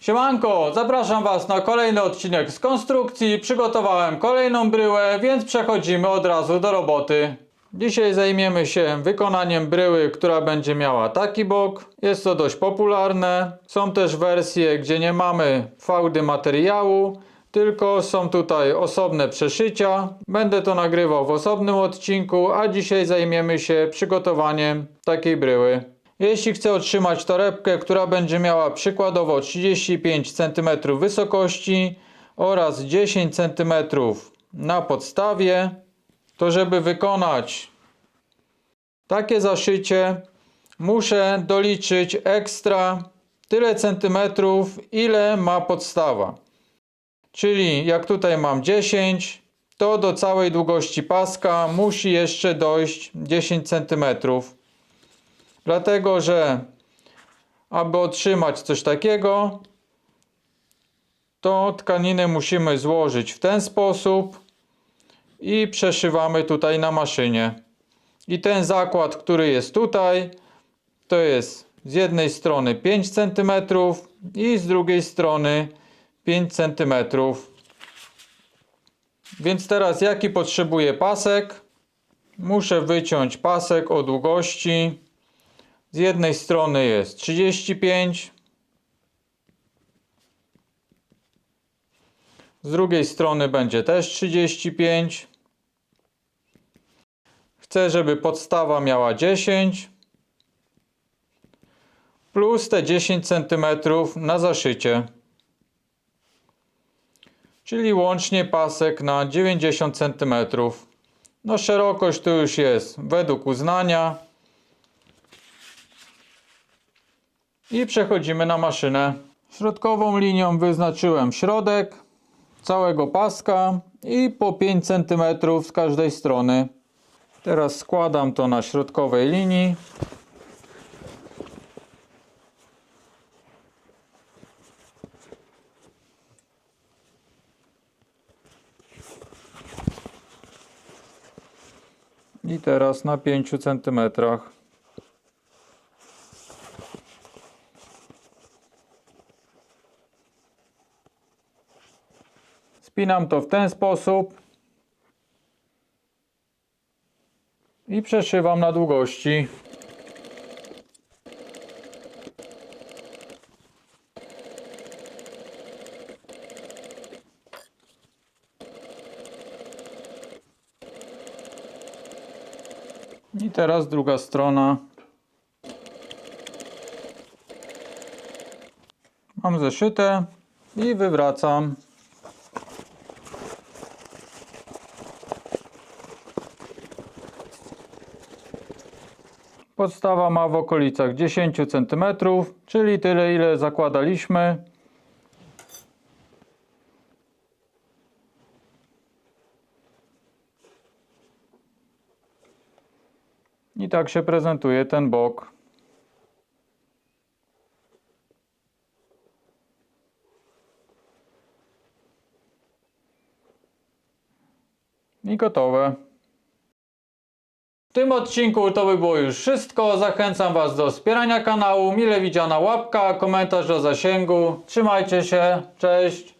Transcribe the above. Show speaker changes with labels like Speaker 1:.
Speaker 1: Siemanko, zapraszam Was na kolejny odcinek z konstrukcji. Przygotowałem kolejną bryłę, więc przechodzimy od razu do roboty. Dzisiaj zajmiemy się wykonaniem bryły, która będzie miała taki bok. Jest to dość popularne. Są też wersje, gdzie nie mamy fałdy materiału, tylko są tutaj osobne przeszycia. Będę to nagrywał w osobnym odcinku, a dzisiaj zajmiemy się przygotowaniem takiej bryły. Jeśli chcę otrzymać torebkę, która będzie miała przykładowo 35 cm wysokości oraz 10 cm na podstawie, to żeby wykonać takie zaszycie, muszę doliczyć ekstra tyle centymetrów, ile ma podstawa. Czyli jak tutaj mam 10, to do całej długości paska musi jeszcze dojść 10 centymetrów. Dlatego, że aby otrzymać coś takiego, to tkaninę musimy złożyć w ten sposób i przeszywamy tutaj na maszynie. I ten zakład, który jest tutaj, to jest z jednej strony 5 cm i z drugiej strony 5 cm. Więc teraz jaki potrzebuję pasek? Muszę wyciąć pasek o długości z jednej strony jest 35, z drugiej strony będzie też 35. Chcę, żeby podstawa miała 10 plus te 10 cm na zaszycie. Czyli łącznie pasek na 90 cm. No szerokość tu już jest według uznania. I przechodzimy na maszynę. Środkową linią wyznaczyłem środek całego paska i po 5 cm z każdej strony. Teraz składam to na środkowej linii. I teraz na 5 centymetrach. Spinam to w ten sposób i przeszywam na długości. I teraz druga strona. Mam zeszyte i wywracam. Podstawa ma w okolicach 10 cm, czyli tyle ile zakładaliśmy. I tak się prezentuje ten bok. I gotowe. Tym odcinku to by było już wszystko. Zachęcam Was do wspierania kanału. Mile widziana łapka, komentarz do zasięgu. Trzymajcie się. Cześć.